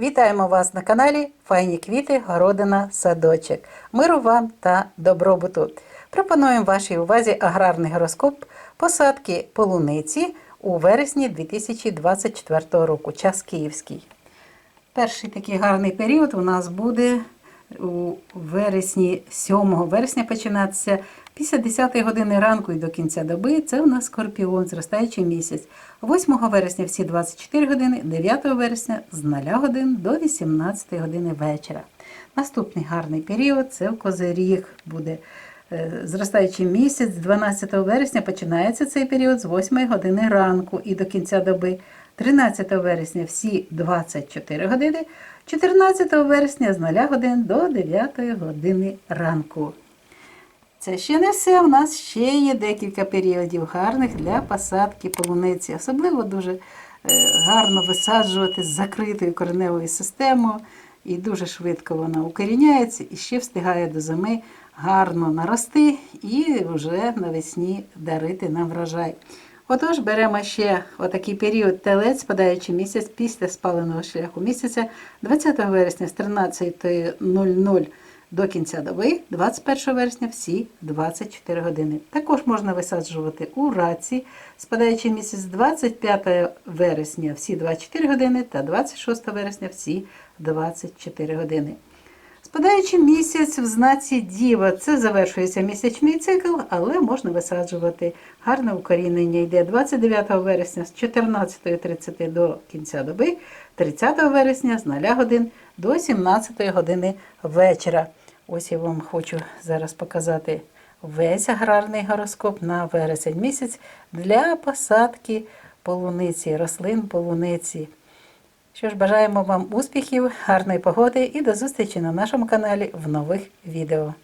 Вітаємо вас на каналі Файні квіти, городина, садочок. Миру вам та добробуту. Пропонуємо вашій увазі аграрний гороскоп посадки полуниці у вересні 2024 року. Час київський. Перший такий гарний період у нас буде у вересні, 7 вересня починатися після 10 години ранку і до кінця доби. Це у нас скорпіон, зростаючий місяць. 8 вересня всі 24 години, 9 вересня з 0 годин до 18 години вечора. Наступний гарний період це в Козиріг буде. Е, Зростаючий місяць, 12 вересня починається цей період з 8 години ранку і до кінця доби. 13 вересня всі 24 години, 14 вересня з 0 годин до 9 години ранку. Це ще не все. У нас ще є декілька періодів гарних для посадки полуниці. Особливо дуже е, гарно висаджувати з закритою кореневою системою. І дуже швидко вона укоріняється і ще встигає до зими гарно нарости і вже навесні дарити нам врожай. Отож, беремо ще отакий період телець, спадаючи місяць після спаленого шляху місяця 20 вересня з 13.00 до кінця доби, 21 вересня всі 24 години. Також можна висаджувати у раці, спадаючи місяць 25 вересня всі 24 години та 26 вересня всі 24 години. Спадаючи місяць в знаці Діва, це завершується місячний цикл, але можна висаджувати. Гарне укорінення йде 29 вересня з 14.30 до кінця доби, 30 вересня з 0 годин до 17 години вечора. Ось я вам хочу зараз показати весь аграрний гороскоп на вересень місяць для посадки полуниці, рослин полуниці. Що ж, бажаємо вам успіхів, гарної погоди і до зустрічі на нашому каналі в нових відео.